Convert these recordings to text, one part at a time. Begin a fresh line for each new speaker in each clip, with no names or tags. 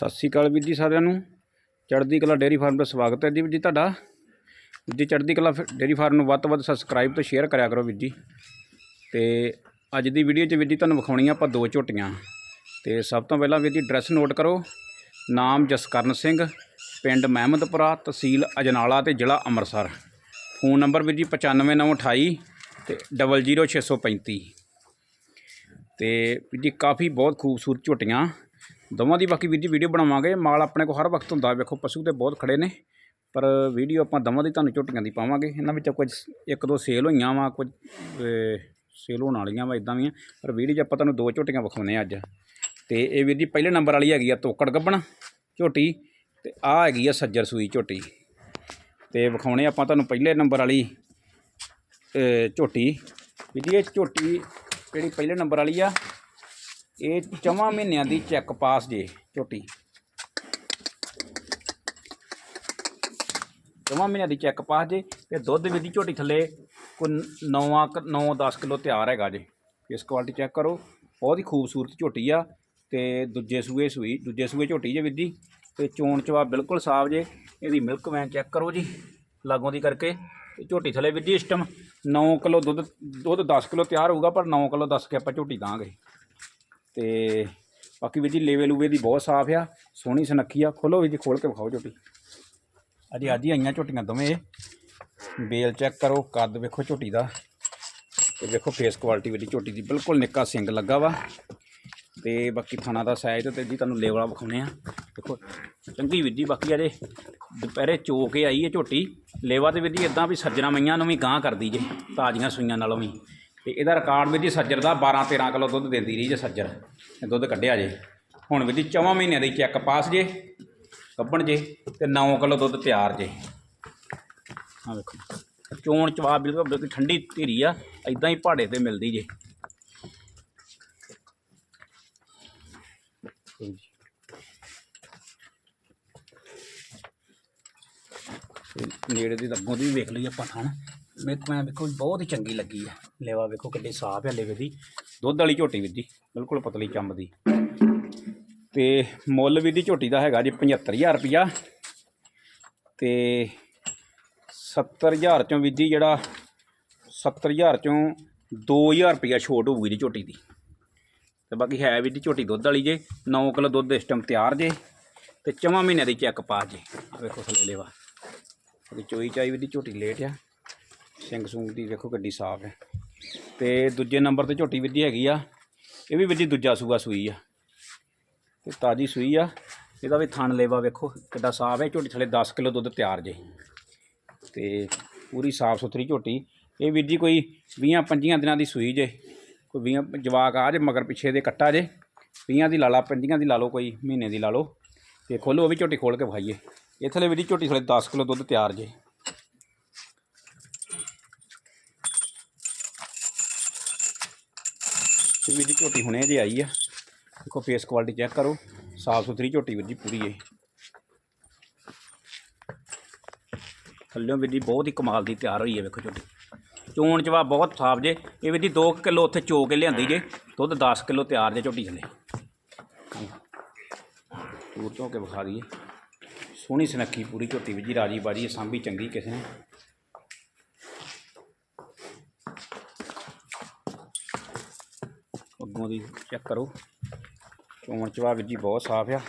ਸਤਿ ਸ਼੍ਰੀ ਅਕਾਲ ਵੀਰ ਜੀ ਸਾਰਿਆਂ ਨੂੰ। ਚੜ੍ਹਦੀ ਕਲਾ ਡੇਅਰੀ ਫਾਰਮ ਦਾ ਸਵਾਗਤ ਹੈ ਜੀ ਵੀਰ ਜੀ ਤੁਹਾਡਾ। ਜੀ ਚੜ੍ਹਦੀ ਕਲਾ ਫ- ਡੇਅਰੀ ਫਾਰਮ ਨੂੰ ਵੱਧ ਤੋਂ ਵੱਧ ਸਬਸਕ੍ਰਾਈਬ ਤੇ ਸ਼ੇਅਰ ਕਰਿਆ ਕਰੋ ਵੀਰ ਜੀ। ਤੇ ਅੱਜ ਦੀ ਵੀਡੀਓ 'ਚ ਵੀਰ ਜੀ ਤੁਹਾਨੂੰ ਵਿਖਾਉਣੀਆਂ ਆਪਾਂ ਦੋ ਝੋਟੀਆਂ। ਤੇ ਸਭ ਤੋਂ ਪਹਿਲਾਂ ਵੀਰ ਜੀ ਐਡਰੈਸ ਨੋਟ ਕਰੋ। ਨਾਮ ਜਸਕਰਨ ਸਿੰਘ, ਪਿੰਡ ਮਹਿਮਦਪੁਰਾ, ਤਹਿਸੀਲ ਅਜਨਾਲਾ ਤੇ ਜ਼ਿਲ੍ਹਾ ਅੰਮ੍ਰਿਤਸਰ। ਫੋਨ ਨੰਬਰ ਵੀਰ ਜੀ 95928 ਤੇ 00635 ਤੇ ਵੀਰ ਜੀ ਕਾਫੀ ਬਹੁਤ ਖੂਬਸੂਰਤ ਝੋਟੀਆਂ। ਦੋਵਾਂ ਦੀ ਬਾਕੀ ਵੀਰ ਜੀ ਵੀਡੀਓ ਬਣਾਵਾਂਗੇ। ਮਾਲ ਆਪਣੇ ਕੋਲ ਹਰ ਵਕਤ ਹੁੰਦਾ। ਵੇਖੋ, ਪਸ਼ੂ ਤੇ ਬਹੁਤ ਖੜੇ ਨੇ। ਪਰ ਵੀਡੀਓ ਆਪਾਂ ਦੋਵਾਂ ਦੀ ਤੁਹਾਨੂੰ ਝੋਟੀਆਂ ਦੀ ਪਾਵਾਂਗੇ। ਇਹਨਾਂ ਵਿੱਚੋਂ ਕੁਝ ਇੱਕ ਦੋ ਸੇਲ ਹੋਈਆਂ ਵਾ, ਕੁਝ ਸੇਲ ਹੋਣ ਵਾਲੀਆਂ ਵਾ ਇਦਾਂ ਵੀ ਆ ਪਰ ਵੀਡੀਓ 'ਚ ਆਪਾਂ ਤੁਹਾਨੂੰ ਦੋ ਝੋਟੀਆਂ ਵਿਖਾਉਣੇ ਆ ਅੱਜ। ਤੇ ਇਹ ਵੀਰ ਜੀ ਪਹਿਲੇ ਨੰਬਰ ਵਾਲੀ ਹੈਗੀ ਆ ਤੋਕੜ ਗੱਬਣ ਝੋਟੀ ਤੇ ਆ ਹੈਗੀ ਆ ਸੱਜਰ ਸੂਈ ਝੋਟੀ। ਤੇ ਵਿਖਾਉਣੇ ਆਪਾਂ ਤੁਹਾਨੂੰ ਪਹਿਲੇ ਨੰਬਰ ਵਾਲੀ ਝੋਟੀ। ਵੀਰ ਜੀ, ਇਹ ਝੋਟੀ ਜਿਹੜੀ ਪਹਿਲੇ ਨੰਬਰ ਵਾਲੀ ਆ ਇਹ ਚੌਵਾਂ ਮਹੀਨਿਆਂ ਦੀ ਚੈੱਕ ਪਾਸ ਜੇ ਝੋਟੀ ਚੌਵਾਂ ਮਹੀਨਿਆਂ ਦੀ ਚੈੱਕ ਪਾਸ ਜੇ, ਤੇ ਦੁੱਧ ਵੀ ਦੀ ਝੋਟੀ ਥੱਲੇ ਕੋਈ 9 9 10 ਕਿਲੋ ਤਿਆਰ ਹੈਗਾ ਜੇ। ਇਸ ਕੁਆਲਿਟੀ ਚੈੱਕ ਕਰੋ, ਬਹੁਤ ਹੀ ਖੂਬਸੂਰਤ ਝੋਟੀ ਆ, ਤੇ ਦੂਜੇ ਸੂਏ ਸੂਈ, ਦੂਜੇ ਸੂਏ ਝੋਟੀ ਜੇ ਵਿੱਦੀ, ਤੇ ਚੋਣ ਚਵਾ ਬਿਲਕੁਲ ਸਾਫ਼ ਜੇ, ਇਹਦੀ ਮਿਲਕ ਵੈਨ ਚੈੱਕ ਕਰੋ ਜੀ, ਲਾਗੋਂ ਦੀ ਕਰਕੇ, ਤੇ ਝੋਟੀ ਥੱਲੇ ਵਿੱਦੀ ਸਿਸਟਮ ਟਾਈਮ 9 ਕਿਲੋ ਦੁੱਧ ਦੁੱਧ 10 ਕਿਲੋ ਤਿਆਰ ਹੋਊਗਾ, ਪਰ 9 ਕਿਲੋ ਦੱਸ ਕੇ ਆਪਾਂ ਝੋਟੀ ਦਾਂਗੇ। ਤੇ ਬਾਕੀ ਵੀਰ ਜੀ ਲੇਵੇ ਲੂਵੇ ਦੀ ਬਹੁਤ ਸਾਫ਼ ਆ, ਸੋਹਣੀ ਸੁਨੱਖੀ ਆ। ਖੋਲੋ ਵੀਰ ਜੀ, ਖੋਲ ਕੇ ਵਿਖਾਓ ਝੋਟੀ। ਅਜੇ ਅੱਜ ਹੀ ਆਈਆਂ ਝੋਟੀਆਂ ਦੋਵੇਂ ਬੇਲ ਚੈੱਕ ਕਰੋ, ਕੱਦ ਵੇਖੋ ਝੋਟੀ ਦਾ। ਤੇ ਵੇਖੋ ਫੇਸ ਕੁਆਲਿਟੀ ਵੀਰ ਦੀ ਝੋਟੀ ਦੀ ਬਿਲਕੁਲ ਨਿੱਕਾ ਸਿੰਗ ਲੱਗਾ ਵਾ। ਤੇ ਬਾਕੀ ਥਾਣਾ ਦਾ ਸਾਈਜ਼ ਤੇ ਜੀ ਤੁਹਾਨੂੰ ਲੇਵਲਾ ਵਿਖਾਉਣੇ ਆ। ਦੇਖੋ, ਚੰਗੀ ਵੀਰ ਜੀ, ਬਾਕੀ ਅਜੇ ਦੁਪਹਿਰੇ ਚੋ ਕੇ ਆਈ ਹੈ ਝੋਟੀ। ਲੇਵਾ ਤੇ ਵੀਰ ਜੀ ਇਦਾਂ ਵੀ ਸੱਜਣਾ ਮਈਆਂ ਨੂੰ ਵੀ ਗਾਂ ਕਰਦੀ ਜੇ, ਤਾਜ਼ੀਆਂ ਸੂਈਆਂ ਨਾਲੋਂ ਵੀ। ਤੇ ਇਹਦਾ ਰਿਕਾਰਡ ਵੀ ਜੀ ਸੱਜਰ ਦਾ 12 13 ਕਿਲੋ ਦੁੱਧ ਦਿੰਦੀ ਰਹੀ ਜੇ ਸੱਜਰ ਇਹ ਦੁੱਧ ਕੱਢਿਆ ਜੇ। ਹੁਣ ਵੀ ਜੀ ਚੌਵਾਂ ਮਹੀਨਿਆਂ ਦੀ ਚੈੱਕ ਪਾਸ ਜੇ ਕੱਢਣ ਜੇ ਤੇ 9 ਕਿਲੋ ਦੁੱਧ ਤਿਆਰ ਜੇ। ਆ ਵੇਖੋ, ਚੋਣ ਚਵਾ ਬਿਲਕੁਲ ਬਿਲਕੁਲ ਠੰਡੀ ਧੀਰੀ ਆ ਇਦਾਂ ਹੀ ਪਹਾੜੇ ਤੇ ਮਿਲਦੀ ਜੇ। ਨੇੜੇ ਦੀ ਅੱਗੋਂ ਦੀ ਵੀ ਵੇਖ ਲਈ ਆਪਾਂ ਥਾਣ। ਮੇਰੇ ਮੈਂ ਵੇਖੋ ਬਹੁਤ ਹੀ ਚੰਗੀ ਲੱਗੀ ਆ। ਲੇਵਾ ਵੇਖੋ ਕਿੱਡੀ ਸਾਫ਼ ਹੈ ਲੇਵੇ ਦੀ। ਦੁੱਧ ਵਾਲੀ ਝੋਟੀ ਵੀਰ ਜੀ, ਬਿਲਕੁਲ ਪਤਲੀ ਚੰਬ ਦੀ। ਤੇ ਮੁੱਲ ਵੀ ਦੀ ਝੋਟੀ ਦਾ ਹੈਗਾ ਜੀ 75000 ਰੁਪਿਆ ਤੇ 70000 ਚੋਂ ਵੀਰ ਜੀ ਜਿਹੜਾ 70000 ਚੋਂ 2000 ਰੁਪਿਆ ਛੋਟ ਹੋਊਗੀ ਜੀ ਝੋਟੀ ਦੀ। ਤੇ ਬਾਕੀ ਹੈ ਵੀ ਦੀ ਝੋਟੀ ਦੁੱਧ ਵਾਲੀ ਜੇ 9 ਕਿਲੋ ਦੁੱਧ ਇਸ ਟਾਈਮ ਤਿਆਰ ਜੇ, ਤੇ ਚਵਾਂ ਮਹੀਨਿਆਂ ਦੀ ਚੈੱਕ ਪਾ ਜੇ। ਵੇਖੋ ਥੱਲੇ ਲੇਵਾ। ਉਹਦੀ ਚੋਈ ਚਾਈ ਵੀ ਦੀ ਝੋਟੀ ਲੇਟ ਆ। ਸਿੰਘ ਸੂੰਗ ਦੀ ਵੇਖੋ ਗੱਡੀ ਸਾਫ਼ ਹੈ। ਤੇ ਦੂਜੇ ਨੰਬਰ ਤੇ ਝੋਟੀ ਵਿੱਦੀ ਹੈਗੀ ਆ। ਇਹ ਵੀ ਵਿੱਦੀ ਦੂਜਾ ਸੂਆ ਸੂਈ ਆ। ਤੇ ਤਾਜੀ ਸੂਈ ਆ। ਇਹਦਾ ਵੀ ਥਣ ਲੇਵਾ ਵੇਖੋ ਕਿੱਡਾ ਸਾਫ਼ ਹੈ। ਝੋਟੀ ਥੱਲੇ 10 ਕਿਲੋ ਦੁੱਧ ਤਿਆਰ ਜੇ। ਤੇ ਪੂਰੀ ਸਾਫ਼ ਸੁਥਰੀ ਝੋਟੀ। ਇਹ ਵੀਰ ਜੀ ਕੋਈ 20 25 ਦਿਨਾਂ ਦੀ ਸੂਈ ਜੇ। ਕੋਈ 20 ਜਵਾਕ ਆ ਜੇ ਮਗਰ ਪਿੱਛੇ ਦੇ ਕੱਟਾ ਜੇ। 20 ਦੀ ਲਾ ਲਾ 25 ਦੀ ਲਾ ਲਓ ਕੋਈ, ਮਹੀਨੇ ਦੀ ਲਾ ਲਓ। ਤੇ ਖੋਲੋ ਉਹ ਵੀ ਝੋਟੀ ਖੋਲ ਕੇ ਵਿਖਾਈਏ। ਇਹ ਥੱਲੇ ਵੀਰ ਜੀ ਝੋਟੀ ਥੱਲੇ 10 ਕਿਲੋ ਦੁੱਧ ਤਿਆਰ ਜੇ। ਵੀਰ ਜੀ ਝੋਟੀ ਹੁਣੇ ਜੇ ਆਈ ਆ। ਦੇਖੋ ਫੇਸ ਕੁਆਲਿਟੀ ਚੈੱਕ ਕਰੋ। ਸਾਫ਼ ਸੁਥਰੀ ਝੋਟੀ ਵੀਰ ਜੀ ਪੂਰੀ ਏ ਥੱਲਿਓਂ ਵੀਰ ਜੀ ਬਹੁਤ ਹੀ ਕਮਾਲ ਦੀ ਤਿਆਰ ਹੋਈ ਹੈ ਵੇਖੋ ਝੋਟੀ। ਚੋਣ ਚਵਾ ਬਹੁਤ ਸਾਫ਼ ਜੇ। ਇਹ ਵੀਰ ਜੀ 2 ਕਿਲੋ ਉੱਥੇ ਚੋ ਕੇ ਲਿਆਂਦੀ ਜੇ। ਦੁੱਧ 10 ਕਿਲੋ ਤਿਆਰ ਜੇ ਝੋਟੀ ਥੱਲੇ। ਦੂਰ ਤੋਂ ਕੇ ਵਿਖਾ ਦਈਏ। ਸੋਹਣੀ ਸੁਨੱਖੀ ਪੂਰੀ ਝੋਟੀ ਵੀਰ ਜੀ, ਰਾਜੀ ਬਾਜੀ ਸਾਂਭੀ ਚੰਗੀ ਕਿਸੇ ਨੇ। ਅੱਗੋਂ ਦੀ ਚੈੱਕ ਕਰੋ। ਚੋਣ ਚਵਾ ਵੀਰ ਜੀ ਬਹੁਤ ਸਾਫ਼ ਆ।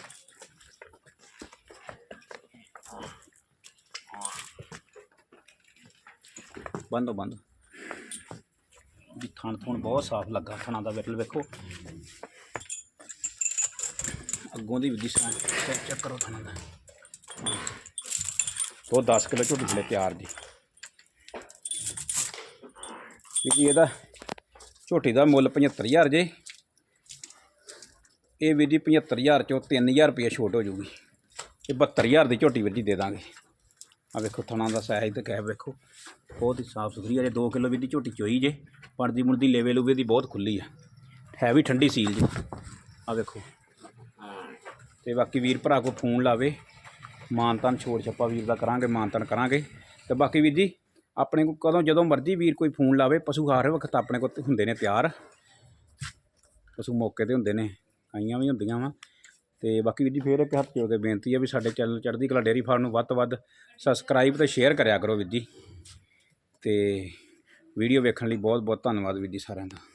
ਬੰਦੋ ਬੰਦ। ਵੀ ਥਣ ਥਣ ਬਹੁਤ ਸਾਫ਼ ਲੱਗਾ ਥਣਾ ਦਾ ਬਿਲਕੁਲ, ਵੇਖੋ। ਅੱਗੋਂ ਦੀ ਵਿਧੀ ਸਾਂ ਚੈੱਕ ਕਰੋ ਥਣਾ ਦਾ। ਹਾਂ। ਉਹ 10 ਕਿਲੋ ਝੋਟੀ ਥਲੇ ਤਿਆਰ ਜੀ। ਜੀ ਇਹਦਾ ਝੋਟੀ ਦਾ ਮੁੱਲ 75000 ਜੇ। ਇਹ ਵੀਰ ਜੀ 75000 ਚੋਂ 3000 ਰੁਪਏ ਛੋਟ ਹੋ ਜੂਗੀ। ਇਹ 72000 ਦੀ ਝੋਟੀ ਵੀਰ ਜੀ ਦੇ ਦਾਂਗੇ। ਆ ਵੇਖੋ ਥਣਾ ਦਾ ਸਾਈਜ਼ ਤੇ ਕਹਿ ਵੇਖੋ। ਬਹੁਤ ਹੀ ਸਾਫ਼ ਸੁਥਰੀ ਆ ਜੇ 2 ਕਿਲੋ ਵੀਰ ਦੀ ਝੋਟੀ ਚੋਈ ਜੇ। ਪੜਦੀ ਮੁੜਦੀ ਲੇਵੇ ਲੂਵੇ ਦੀ ਬਹੁਤ ਖੁੱਲੀ ਆ। ਹੈ ਵੀ ਠੰਡੀ ਸੀਲ ਜੀ। ਆ ਵੇਖੋ। ਤੇ ਬਾਕੀ ਵੀਰ ਭਰਾ ਕੋ ਫੋਨ ਲਾਵੇ। ਮਾਨਤਨ ਛੋੜ ਛੱਪਾ ਵੀਰ ਦਾ ਕਰਾਂਗੇ, ਮਾਨਤਨ ਕਰਾਂਗੇ। ਤੇ ਬਾਕੀ ਵੀਰ ਜੀ ਆਪਣੇ ਕੋਲ ਕਦੋਂ, ਜਦੋਂ ਮਰਜ਼ੀ ਵੀਰ ਕੋਈ ਫੋਨ ਲਾਵੇ, ਪਸ਼ੂ ਹਰ ਵਕਤ ਆਪਣੇ ਕੋਲ ਹੁੰਦੇ ਨੇ ਤਿਆਰ। ਪਸ਼ੂ ਮੌਕੇ ਤੇ ਹੁੰਦੇ ਨੇ, ਆਈਆਂ ਵੀ ਹੁੰਦੀਆਂ ਵਾ। ਤੇ ਬਾਕੀ ਵੀਰ ਜੀ ਫੇਰ ਇੱਕ ਹੱਥ ਜੋੜ ਕੇ ਬੇਨਤੀ ਹੈ ਵੀ ਸਾਡੇ ਚੈਨਲ ਚੜ੍ਹਦੀ ਕਲਾ ਡੇਅਰੀ ਫਾਰਮ ਨੂੰ ਵੱਧ ਤੋਂ ਵੱਧ ਸਬਸਕ੍ਰਾਈਬ ਤੇ ਸ਼ੇਅਰ ਕਰਿਆ ਕਰੋ ਵੀਰ ਜੀ। ਤੇ ਵੀਡੀਓ ਵੇਖਣ ਲਈ ਬਹੁਤ ਬਹੁਤ ਧੰਨਵਾਦ ਵੀਰ ਜੀ ਸਾਰਿਆਂ ਦਾ।